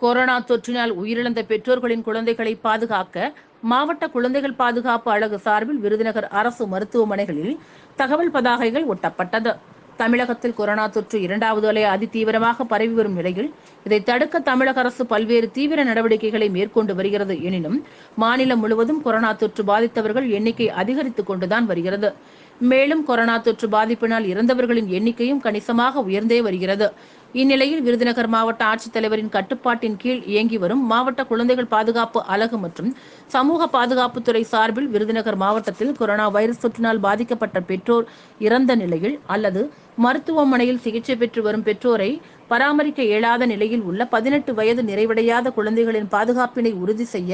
Corona தொற்றினால் உயிரிழந்த பெற்றோர்களின் குழந்தைகளை பாதுகாக்க மாவட்ட குழந்தைகள் பாதுகாப்பு அழகு சார்பில் விருதுநகர் அரசு மருத்துவமனைகளில் தகவல் பதாகைகள் ஒட்டப்பட்டது. தமிழகத்தில் கொரோனா தொற்று இரண்டாவது அலை அதிதீவிரமாக பரவி வரும் நிலையில் இதை தடுக்க தமிழக அரசு பல்வேறு தீவிர நடவடிக்கைகளை மேற்கொண்டு வருகிறது. எனினும் மாநிலம் முழுவதும் கொரோனா தொற்று பாதித்தவர்கள் எண்ணிக்கை அதிகரித்துக் கொண்டுதான் வருகிறது. மேலும் கொரோனா தொற்று பாதிப்பினால் இறந்தவர்களின் எண்ணிக்கையும் கணிசமாக உயர்ந்தே வருகிறது. இந்நிலையில் விருதுநகர் மாவட்ட ஆட்சித்தலைவரின் கட்டுப்பாட்டின் கீழ் இயங்கி வரும் மாவட்ட குழந்தைகள் பாதுகாப்பு அலகு மற்றும் சமூக பாதுகாப்புத்துறை சார்பில் விருதுநகர் மாவட்டத்தில் கொரோனா வைரஸ் தொற்றினால் பாதிக்கப்பட்ட பெற்றோர் இறந்த நிலையில் அல்லது மருத்துவமனையில் சிகிச்சை பெற்று வரும் பெற்றோரை பராமரிக்க இயலாத நிலையில் உள்ள பதினெட்டு வயது நிறைவடையாத குழந்தைகளின் பாதுகாப்பினை உறுதி செய்ய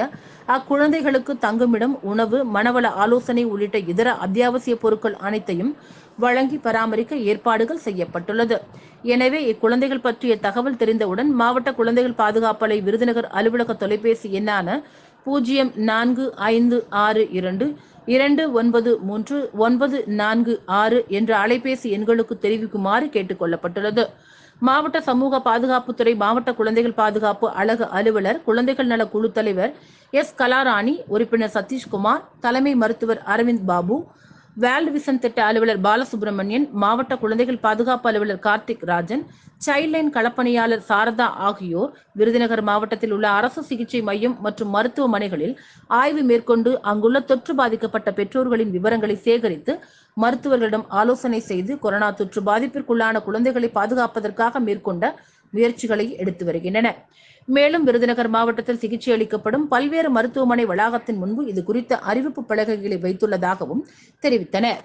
அக்குழந்தைகளுக்கு தங்குமிடம் உணவு மனவள ஆலோசனை உள்ளிட்ட இதர அத்தியாவசிய பொருட்கள் அனைத்தையும் வழங்கி பராமரிக்க ஏற்பாடுகள் செய்யப்பட்டுள்ளது. எனவே இக்குழந்தைகள் பற்றிய தகவல் தெரிந்தவுடன் மாவட்ட குழந்தைகள் பாதுகாப்பலை விருதுநகர் அலுவலக தொலைபேசி எண்ணான பூஜ்ஜியம் நான்கு ஐந்து ஆறு இரண்டு இரண்டு ஒன்பது மூன்று ஒன்பது நான்கு ஆறு என்ற அலைபேசி எண்களுக்கு தெரிவிக்குமாறு கேட்டுக்கொள்ளப்பட்டுள்ளது மாவட்ட சமூக பாதுகாப்புத்துறை மாவட்ட குழந்தைகள் பாதுகாப்பு அழகு அலுவலர் குழந்தைகள் நல குழு தலைவர் எஸ். கலாராணி உறுப்பினர் சதீஷ்குமார் தலைமை மருத்துவர் அரவிந்த் பாபு வேர்ல்டு விசன் திட்ட அலுவலர் பாலசுப்ரமணியன் மாவட்ட குழந்தைகள் பாதுகாப்பு அலுவலர் கார்த்திக் ராஜன் சைல்ட்லைன் களப்பணியாளர் சாரதா ஆகியோர் விருதுநகர் மாவட்டத்தில் உள்ள அரசு சிகிச்சை மையம் மற்றும் மருத்துவமனைகளில் ஆய்வு மேற்கொண்டு அங்குள்ள தொற்று பாதிக்கப்பட்ட பெற்றோர்களின் விவரங்களை சேகரித்து மருத்துவர்களிடம் ஆலோசனை செய்து கொரோனா தொற்று பாதிப்பிற்குள்ளான குழந்தைகளை பாதுகாப்பதற்காக மேற்கொண்ட முயற்சிகளை எடுத்து வருகின்றன. மேலும் விருதுநகர் மாவட்டத்தில் சிகிச்சை அளிக்கப்படும் பல்வேறு மருத்துவமனை வளாகத்தின் முன்பு இது குறித்த அறிவிப்பு பலகைகளை வைத்துள்ளதாகவும் தெரிவித்தனர்.